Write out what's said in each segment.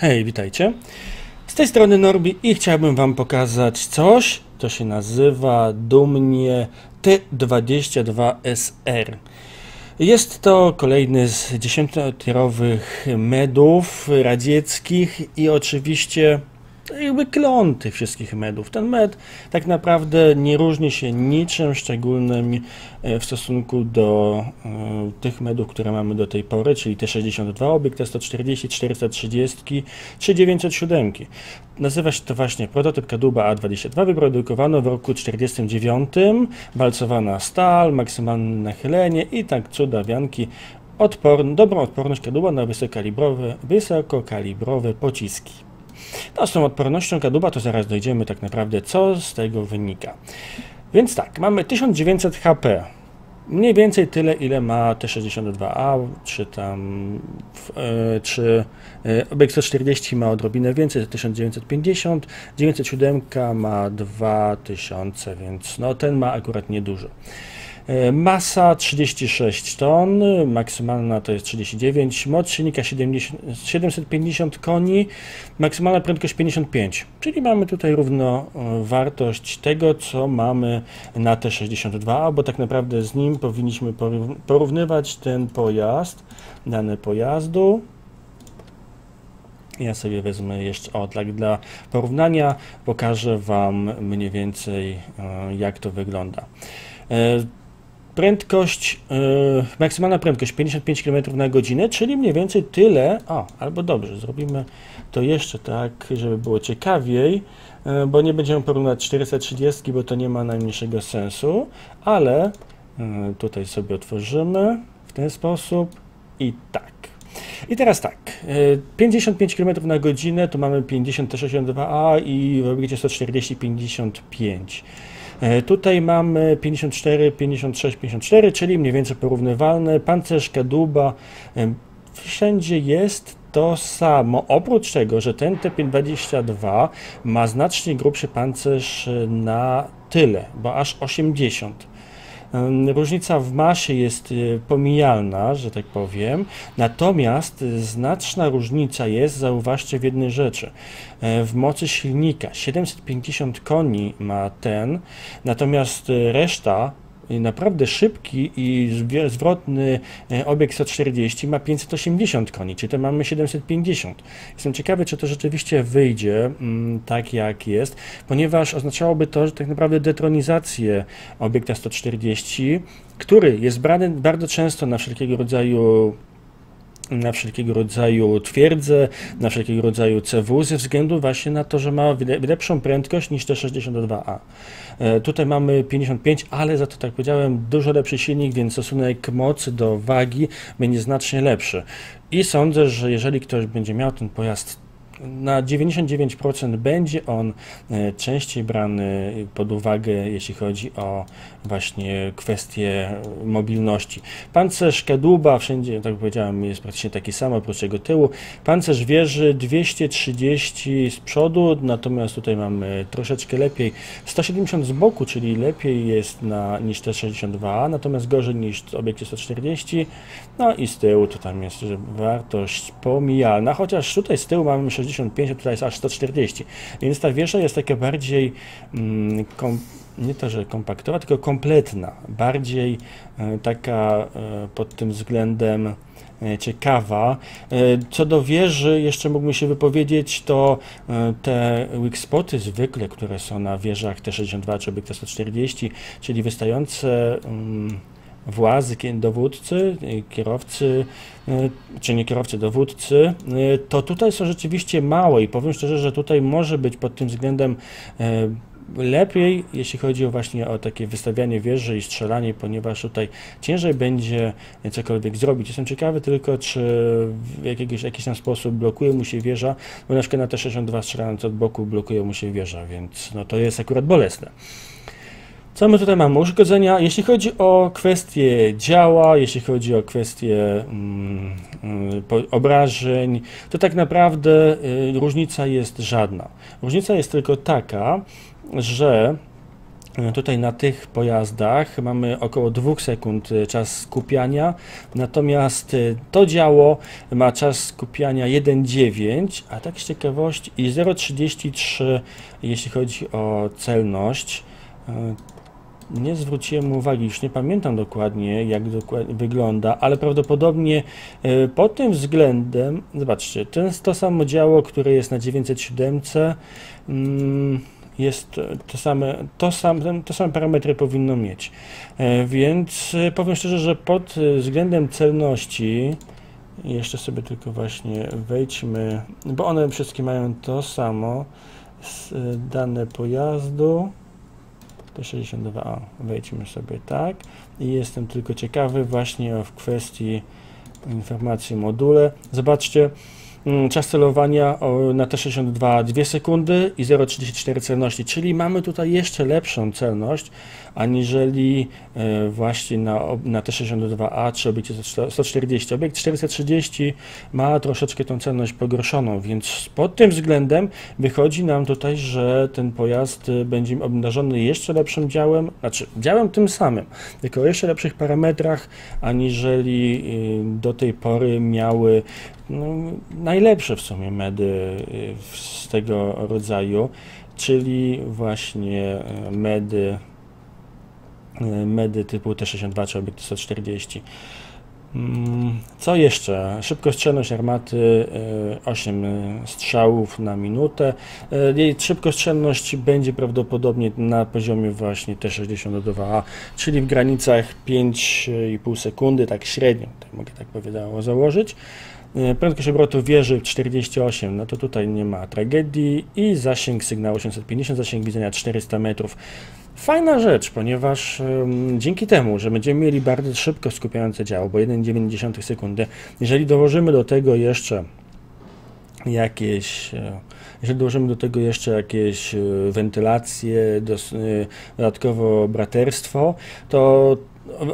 Hej, witajcie. Z tej strony Norbi i chciałbym Wam pokazać coś, co się nazywa dumnie T22SR. Jest to kolejny z dziesięciotierowych medów radzieckich i oczywiście jakby klon tych wszystkich medów. Ten med tak naprawdę nie różni się niczym szczególnym e, w stosunku do e, tych medów, które mamy do tej pory, czyli T62, obiekt T140, 430 czy 907. Nazywa się to właśnie prototyp Kaduba A22, wyprodukowano w roku 1949, walcowana stal, maksymalne nachylenie i tak cuda wianki, odporn, dobrą odporność Kaduba na wysokokalibrowe, wysokokalibrowe pociski. No, z tą odpornością kadłuba to zaraz dojdziemy tak naprawdę, co z tego wynika. Więc tak, mamy 1900 HP. Mniej więcej tyle, ile ma T62A, czy tam, e, czy e, obiekt 140 ma odrobinę więcej, to 1950, 907 ma 2000, więc no ten ma akurat niedużo. E, masa 36 ton, maksymalna to jest 39, moc silnika 70, 750 koni, maksymalna prędkość 55, czyli mamy tutaj równo e, tego, co mamy na T62, bo tak naprawdę z nim powinniśmy porównywać ten pojazd, dane pojazdu. Ja sobie wezmę jeszcze, o tak dla porównania pokażę Wam mniej więcej e, jak to wygląda. Prędkość, yy, maksymalna prędkość 55 km na godzinę, czyli mniej więcej tyle, o, albo dobrze, zrobimy to jeszcze tak, żeby było ciekawiej, yy, bo nie będziemy porównywać 430, bo to nie ma najmniejszego sensu, ale yy, tutaj sobie otworzymy w ten sposób i tak. I teraz tak, 55 km na godzinę, tu mamy 50 T62A i w obiekcie 140 55. E, tutaj mamy 54, 56, 54, czyli mniej więcej porównywalne. Pancerz kadłuba e, wszędzie jest to samo, oprócz tego, że ten T-22 ma znacznie grubszy pancerz na tyle, bo aż 80. Różnica w masie jest y, pomijalna, że tak powiem, natomiast znaczna różnica jest, zauważcie w jednej rzeczy, e, w mocy silnika 750 koni ma ten, natomiast reszta naprawdę szybki i zwrotny e, obieg 140 ma 580 koni, czyli to mamy 750. Jestem ciekawy, czy to rzeczywiście wyjdzie mm, tak jak jest, ponieważ oznaczałoby to, że tak naprawdę detronizację obiekta 140, który jest brany bardzo często na wszelkiego rodzaju na wszelkiego rodzaju twierdze, na wszelkiego rodzaju CW ze względu właśnie na to, że ma lepszą prędkość niż T62A. E, tutaj mamy 55, ale za to, tak powiedziałem, dużo lepszy silnik, więc stosunek mocy do wagi będzie znacznie lepszy. I sądzę, że jeżeli ktoś będzie miał ten pojazd na 99% będzie on e, częściej brany pod uwagę, jeśli chodzi o właśnie kwestie mobilności. Pancerz kadłuba, wszędzie, tak powiedziałem, jest praktycznie taki sam, oprócz jego tyłu. Pancerz wieży 230 z przodu, natomiast tutaj mamy troszeczkę lepiej 170 z boku, czyli lepiej jest na, niż T62, natomiast gorzej niż w obiekcie 140. No i z tyłu to tam jest wartość pomijalna, chociaż tutaj z tyłu mamy 65, a tutaj jest aż 140, więc ta wieża jest taka bardziej mm, nie to, że kompaktowa, tylko kompletna, bardziej e, taka e, pod tym względem e, ciekawa. Co do wieży, jeszcze mógłbym się wypowiedzieć, to te weak spoty zwykle, które są na wieżach T62 czy T140, czyli wystające mm, władzy dowódcy, kierowcy, czy nie kierowcy, dowódcy, to tutaj są rzeczywiście małe i powiem szczerze, że tutaj może być pod tym względem lepiej, jeśli chodzi o właśnie o takie wystawianie wieży i strzelanie, ponieważ tutaj ciężej będzie cokolwiek zrobić. Jestem ciekawy tylko, czy w jakiegoś, jakiś tam sposób blokuje mu się wieża, bo na przykład na T62 strzelając od boku blokuje mu się wieża, więc no to jest akurat bolesne. Co my tutaj mamy? Uszkodzenia, jeśli chodzi o kwestie działa, jeśli chodzi o kwestie mm, mm obrażeń, to tak naprawdę y, różnica jest żadna. Różnica jest tylko taka, że E, Tutaj na tych pojazdach mamy około 2 sekund e, czas skupiania, natomiast to działo ma czas skupiania 1,9, a tak z ciekawości i 0,33 jeśli chodzi o celność. Nie zwróciłem uwagi, już nie pamiętam dokładnie jak dokładnie wygląda, ale prawdopodobnie e, pod tym względem, zobaczcie, to to samo działo, które jest na 907. mm, jest te same, to same, te same parametry powinno mieć. E, Więc e, powiem szczerze, że pod względem celności, jeszcze sobie tylko właśnie wejdźmy, bo one wszystkie mają to samo, dane pojazdu, T62A, wejdźmy sobie tak i jestem tylko ciekawy właśnie w kwestii informacji module. Zobaczcie, czas celowania na T62 2 sekundy i 0,34 celności, czyli mamy tutaj jeszcze lepszą celność, aniżeli e, właśnie na, na T62A czy obiekcie 140. Obiekt 430 ma troszeczkę tą celność pogorszoną, więc pod tym względem wychodzi nam tutaj, że ten pojazd y, będzie obdarzony jeszcze lepszym działem, znaczy działem tym samym, tylko o jeszcze lepszych parametrach, aniżeli y, do tej pory miały no, najlepsze w sumie medy y, z tego rodzaju, czyli właśnie y, medy y, medy typu T62 czy obiekty 140. Mm, Co jeszcze? Szybkostrzelność armaty y, 8 strzałów na minutę. Jej szybkostrzelność będzie prawdopodobnie na poziomie właśnie T62A, czyli w granicach 5,5 sekundy, tak średnio, tak mogę tak powiedziało założyć. Y, Prędkość obrotu wieży 48, no to tutaj nie ma tragedii i zasięg sygnału 850, zasięg widzenia 400 metrów. Fajna rzecz, ponieważ ym, dzięki temu, że będziemy mieli bardzo szybko skupiające działo, bo 1,9 sekundy, jeżeli dołożymy do tego jeszcze jakieś, e, jeżeli dołożymy do tego jeszcze jakieś e, wentylacje, e, dodatkowo braterstwo, to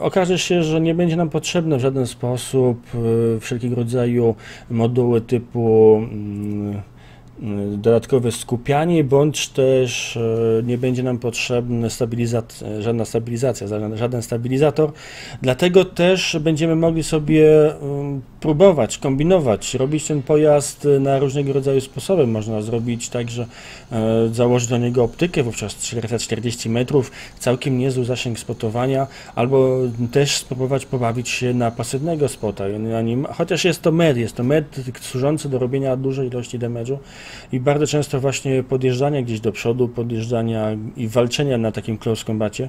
okaże się, że nie będzie nam potrzebne w żaden sposób e, wszelkiego rodzaju moduły typu mm, y, dodatkowe skupianie, bądź też e, nie będzie nam e, żadna stabilizacja, żaden, stabilizator. Dlatego też będziemy mogli sobie próbować, kombinować, robić ten pojazd e, na różnego rodzaju sposoby. Można zrobić tak, że założyć do niego optykę, wówczas 440 metrów, całkiem niezły zasięg spotowania, albo też spróbować pobawić się na pasywnego spota chociaż jest to med, jest to med służący do robienia dużej ilości damage'u i bardzo często właśnie podjeżdżania gdzieś do przodu, podjeżdżania i walczenia na takim close combacie,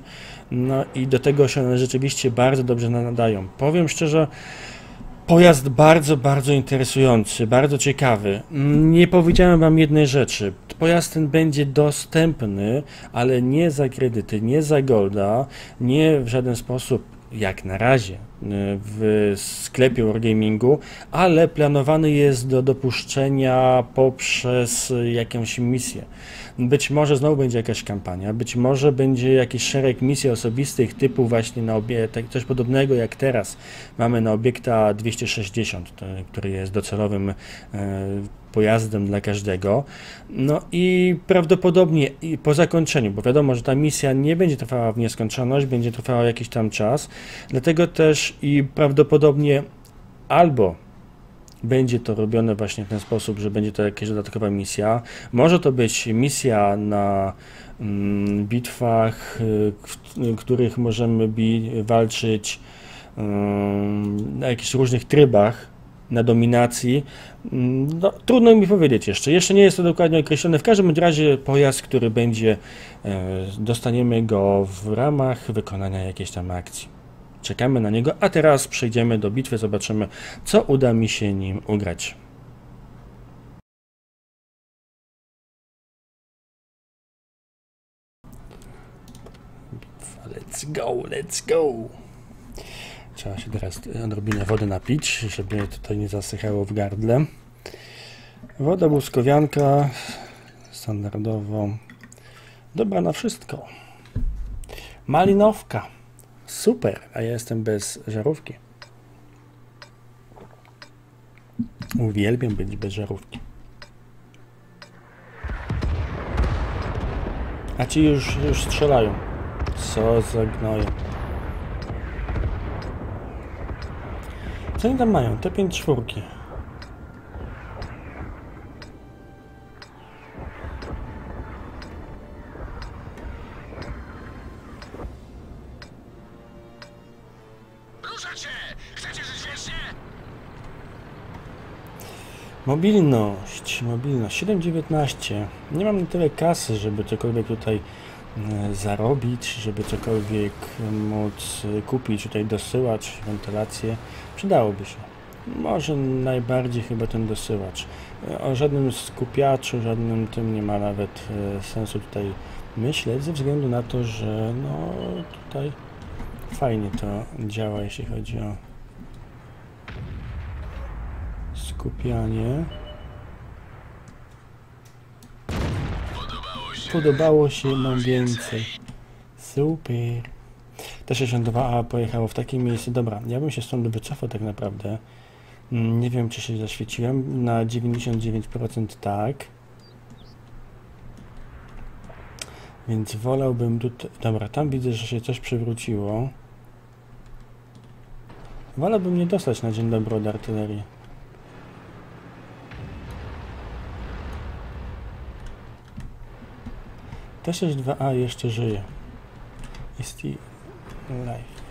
no i do tego się one rzeczywiście bardzo dobrze nadają. Powiem szczerze, Pojazd bardzo, bardzo interesujący, bardzo ciekawy. Nie powiedziałem Wam jednej rzeczy. Pojazd ten będzie dostępny, ale nie za kredyty, nie za golda, nie w żaden sposób, jak na razie, w sklepie Wargamingu, ale planowany jest do dopuszczenia poprzez jakąś misję. Być może znowu będzie jakaś kampania, być może będzie jakiś szereg misji osobistych typu właśnie na obie, tak, coś podobnego jak teraz mamy na obiekta 260, to- który jest docelowym e, pojazdem dla każdego. No i prawdopodobnie i po zakończeniu, bo wiadomo, że ta misja nie będzie trwała w nieskończoność, będzie trwała jakiś tam czas, dlatego też i prawdopodobnie albo będzie to robione właśnie w ten sposób, że będzie to jakaś dodatkowa misja. Może to być misja na mm, bitwach, y, w których możemy bi- walczyć ym, na jakichś różnych trybach, na dominacji. Mm, No, trudno mi powiedzieć jeszcze. Jeszcze nie jest to dokładnie określone. W każdym razie pojazd, który będzie, e, dostaniemy go w ramach wykonania jakiejś tam akcji. Czekamy na niego, a teraz przejdziemy do bitwy, zobaczymy, co uda mi się nim ugrać. Let's go, let's go! Trzeba się teraz odrobinę wody napić, żeby tutaj nie zasychało w gardle. Woda błyskowianka, standardowo. Dobra na wszystko. Malinowka. Super, a ja jestem bez żarówki. Uwielbiam być bez żarówki. A ci już, już strzelają. Co za gnoje. Co oni tam mają? Te pięć czwórki. Mobilność, mobilność 7,19. Nie mam na tyle kasy, żeby cokolwiek tutaj e, zarobić, żeby cokolwiek móc e, kupić, tutaj dosyłacz, wentylację. Przydałoby się. Może najbardziej chyba ten dosyłacz. E, O żadnym skupiaczu, żadnym tym nie ma nawet sensu tutaj myśleć, ze względu na to, że no tutaj fajnie to działa, jeśli chodzi o skupianie. Podobało się. Mam więcej. Super. T62A pojechało w takim miejscu. Dobra, ja bym się stąd wycofał tak naprawdę. Mm, Nie wiem, czy się zaświeciłem. Na 99% tak. Więc wolałbym tutaj... Dobra, tam widzę, że się coś przewróciło. Wolałbym nie dostać na dzień dobry od artylerii. T62A jeszcze żyje. Jest i live.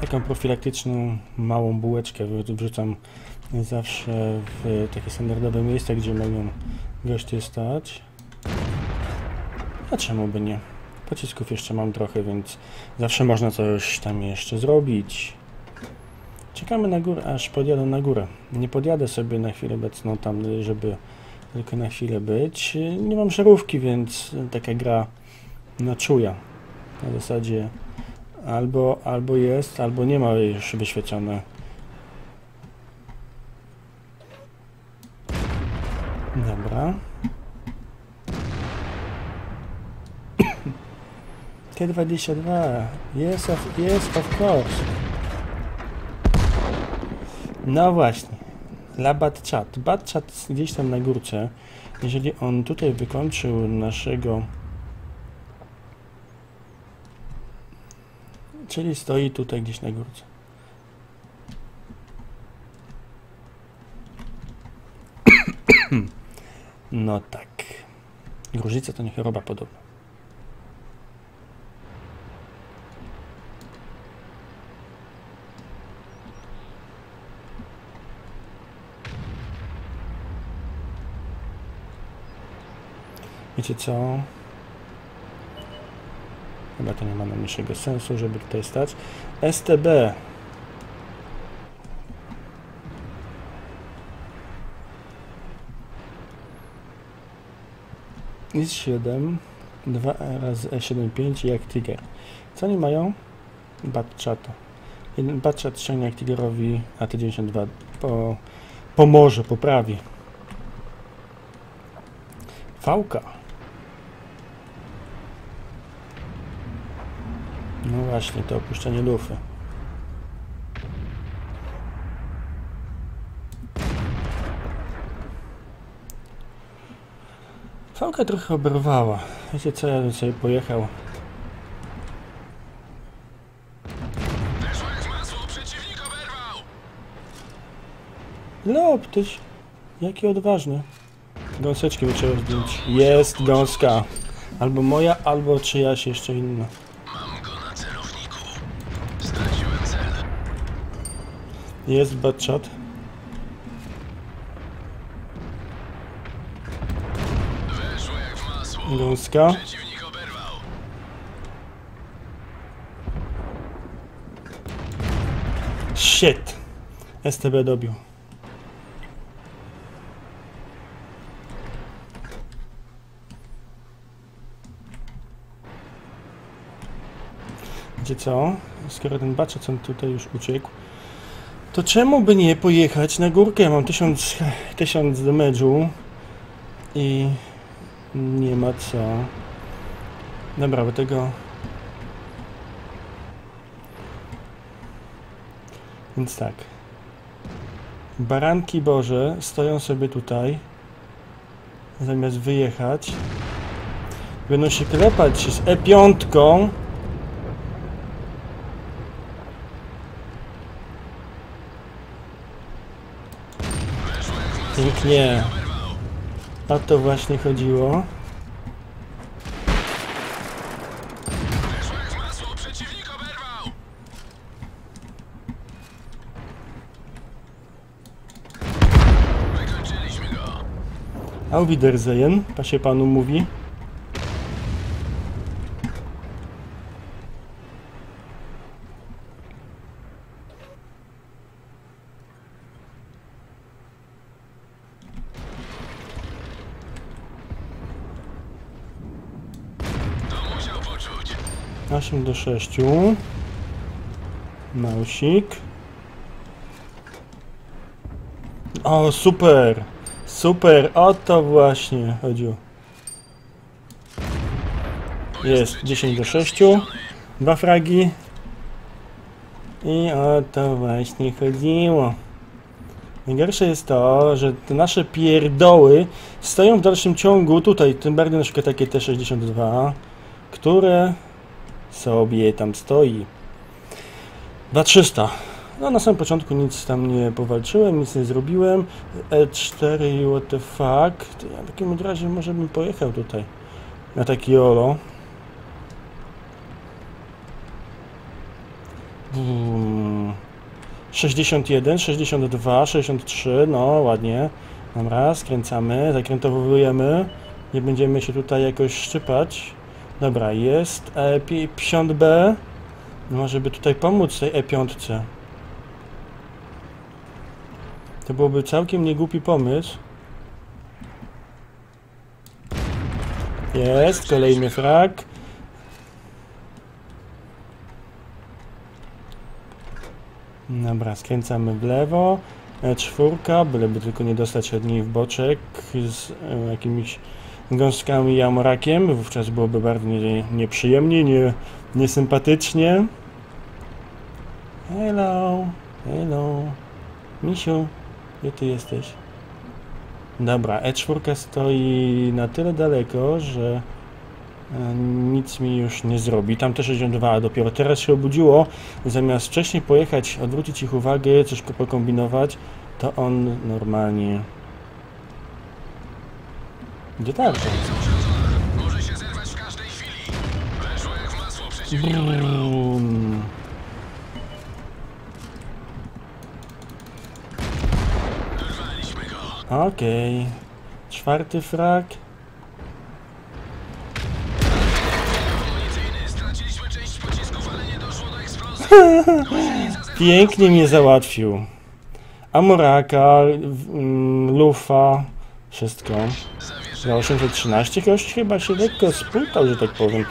Taką profilaktyczną małą bułeczkę wrzu- wrzucam zawsze w takie standardowe miejsca, gdzie mogą goście stać. A czemu by nie? Pocisków jeszcze mam trochę, więc zawsze można coś tam jeszcze zrobić. Czekamy na górę, aż podjadę na górę. Nie podjadę sobie na chwilę obecną tam, żeby tylko na chwilę być. Nie mam żarówki, więc taka gra na czuja. Na zasadzie albo, albo jest, albo nie ma już wyświecone. Dobra. T22. Yes, of, yes, of course. No właśnie. La Bad Chat. Bad Chat gdzieś tam na górce. Jeżeli on tutaj wykończył naszego... Czyli stoi tutaj gdzieś na górce. No tak. Gruźlica to nie choroba podobna. Wiecie co? Chyba to nie ma najmniejszego sensu, żeby tutaj stać. STB. Jest 7, 2 razy E75 jak Tiger. Co oni mają? Batchata. Jeden Batchat ściągnie jak Tigerowi AT92 po, pomoże, poprawi. Fałka. No właśnie, to opuszczenie lufy. Fałka trochę oberwała. Wiecie co, ja bym sobie pojechał. Lop, tyś. Jaki odważny. Gąseczki by trzeba zdjąć. Jest gąska. Albo moja, albo czyjaś jeszcze inna. Jest batshot. Gąska. Shit. STB dobił. Wiecie co? Skoro ten baczec on tutaj już uciekł, to czemu by nie pojechać na górkę? Ja mam 1000, 1000 damage'u i nie ma co. Dobra, bo tego... Więc tak. Baranki Boże stoją sobie tutaj. zamiast wyjechać. Będą się klepać z E5. Pięknie. O to właśnie chodziło. Weszło jak masło, przeciwnik oberwał! Wykończyliśmy go. Auf Wiedersehen, to się panu mówi. 8 do 6. Mausik. O, super! Super, o to właśnie chodziło. Jest 10 do 6. Dwa fragi. I o to właśnie chodziło. Najgorsze jest to, że te nasze pierdoły stoją w dalszym ciągu tutaj, tym bardziej na przykład takie T62, które sobie tam stoi. 2300. No na samym początku nic tam nie powalczyłem, nic nie zrobiłem. E4 what the fuck. To ja w takim razie może bym pojechał tutaj na taki olo. Bum. 61, 62, 63, no ładnie. Dobra, skręcamy, zakrętowujemy. Nie będziemy się tutaj jakoś szczypać. Dobra, jest e, pi- 50B. Może by tutaj pomóc tej E5. To byłoby całkiem niegłupi pomysł. Jest, kolejny frag. Dobra, skręcamy w lewo. E, czwórka, byleby tylko nie dostać od niej w boczek z e, jakimiś gąskami i amorakiem. Wówczas byłoby bardzo nie, nieprzyjemnie, nie, niesympatycznie. Hello, hello. Misiu, gdzie ty jesteś? Dobra, E4 stoi na tyle daleko, że e, nic mi już nie zrobi. Tam też 62 dopiero teraz się obudziło. Zamiast wcześniej pojechać, odwrócić ich uwagę, coś ko- pokombinować, to on normalnie... Gdzie tak? Może się zerwać w każdej chwili. Weszło jak masło, go. Okej. Czwarty frag. Pięknie mnie załatwił. Amoraka, mm, lufa, wszystko. Za 813 gość chyba się lekko spultał, że tak powiem.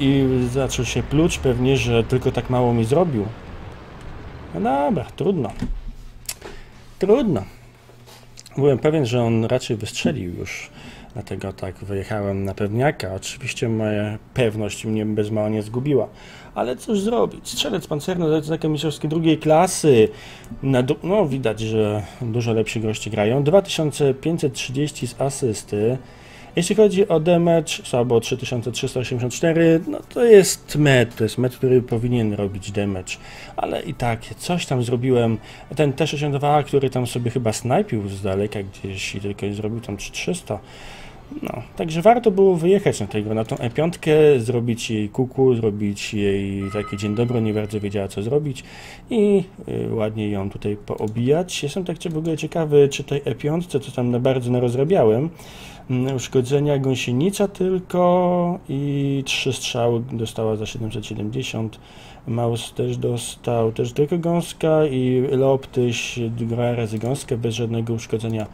I zaczął się pluć pewnie, że tylko tak mało mi zrobił. No dobra, trudno. Trudno. Byłem pewien, że on raczej wystrzelił już. Dlatego tak wyjechałem na pewniaka. Oczywiście moja pewność mnie bez mała nie zgubiła. Ale cóż zrobić? Strzelec pancerny jest mistrzowskie drugiej klasy. No widać, że dużo lepsi goście grają. 2530 z asysty. Jeśli chodzi o damage, słabo 3384, no to jest met, to jest met, który powinien robić damage, ale i tak coś tam zrobiłem. Ten T62, który tam sobie chyba snajpił z daleka gdzieś i tylko zrobił tam 300. No, także warto było wyjechać na tego, na tą E5, zrobić jej kuku, zrobić jej taki dzień dobry, nie bardzo wiedziała co zrobić i y, ładnie ją tutaj poobijać. Jestem tak w ogóle ciekawy, czy tej E5, co tam na bardzo narozrabiałem, mm, uszkodzenia gąsienica tylko i trzy strzały dostała za 770. Maus też dostał też tylko gąska i Leoptyś dwa razy gąskę bez żadnego uszkodzenia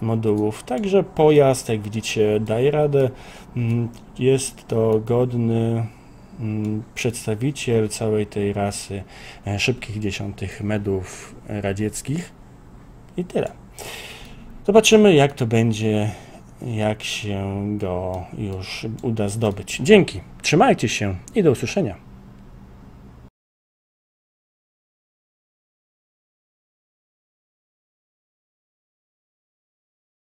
modułów. Także pojazd, jak widzicie, daje radę. Mm, Jest to godny mm, przedstawiciel całej tej rasy e, szybkich dziesiątych medów radzieckich. I tyle. Zobaczymy, jak to będzie, jak się go już uda zdobyć. Dzięki, trzymajcie się i do usłyszenia.